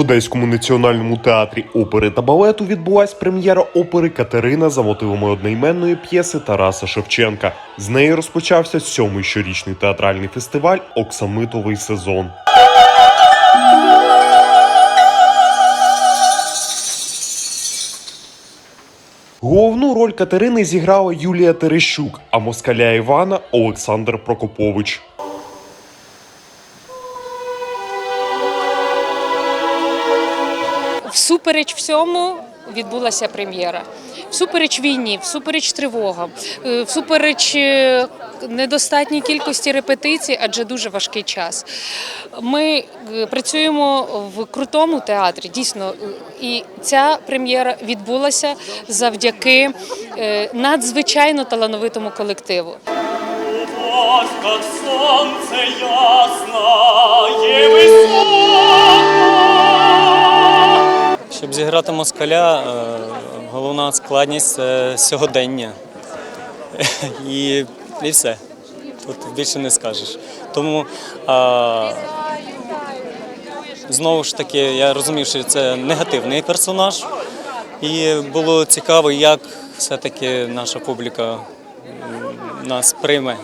Одеському національному театрі опери та балету відбулась прем'єра опери Катерина за мотивами одноіменної п'єси Тараса Шевченка. З неї розпочався сьомий щорічний театральний фестиваль Оксамитовий сезон. Головну роль Катерини зіграла Юлія Терещук, а москаля Івана Олександр Прокопович. Всупереч всьому відбулася прем'єра. Всупереч війні, всупереч тривогам, е, всупереч е, недостатній кількості репетицій, адже дуже важкий час. Ми е, працюємо в крутому театрі, дійсно, і ця прем'єра відбулася завдяки надзвичайно талановитому колективу. Как сонце ясне, Щоб зіграти москаля, е, головна складність це сьогодення. І, і все. Тут більше не скажеш. Тому а, знову ж таки, я розумів, що це негативний персонаж. І було цікаво, як все-таки наша публіка нас прийме,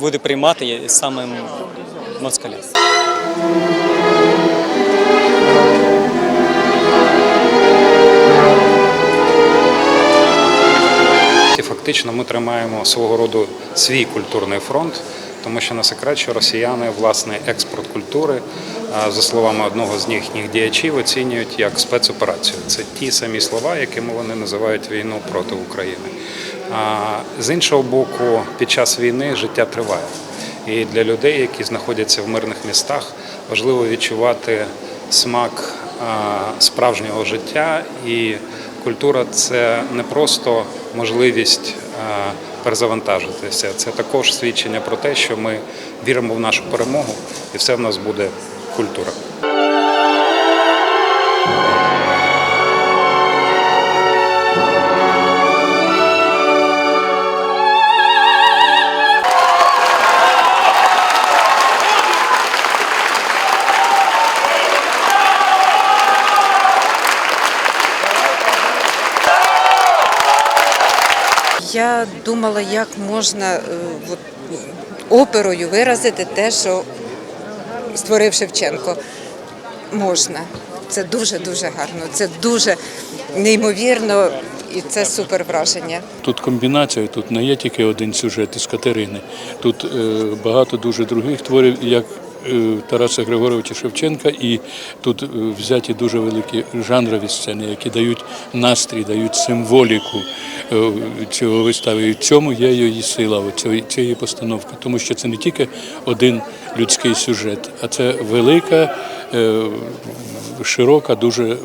буде приймати саме москаля. Фактично ми тримаємо свого роду свій культурний фронт, тому що не секрет, що росіяни власний експорт культури, за словами одного з їхніх діячів, оцінюють як спецоперацію. Це ті самі слова, якими вони називають війну проти України. З іншого боку, під час війни життя триває. І для людей, які знаходяться в мирних містах, важливо відчувати смак справжнього життя і Культура це не просто можливість перезавантажитися, це також свідчення про те, що ми віримо в нашу перемогу, і все в нас буде культура. Я думала, як можна е, от, оперою виразити те, що створив Шевченко. Можна. Це дуже-дуже гарно, це дуже неймовірно і це супер враження. Тут комбінація, тут не є тільки один сюжет із Катерини. Тут е, багато дуже других творів, як Тараса Григоровича Шевченка, і тут е, взяті дуже великі жанрові сцени, які дають настрій, дають символіку е, цього вистави. І в цьому є її сила, цієї- постановки, тому що це не тільки один людський сюжет, а це велика, е, широка, дуже е,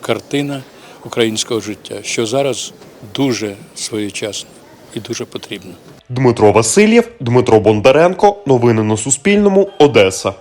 картина українського життя, що зараз дуже своєчасно і дуже потрібно. Дмитро Васильєв, Дмитро Бондаренко. Новини на Суспільному. Одеса.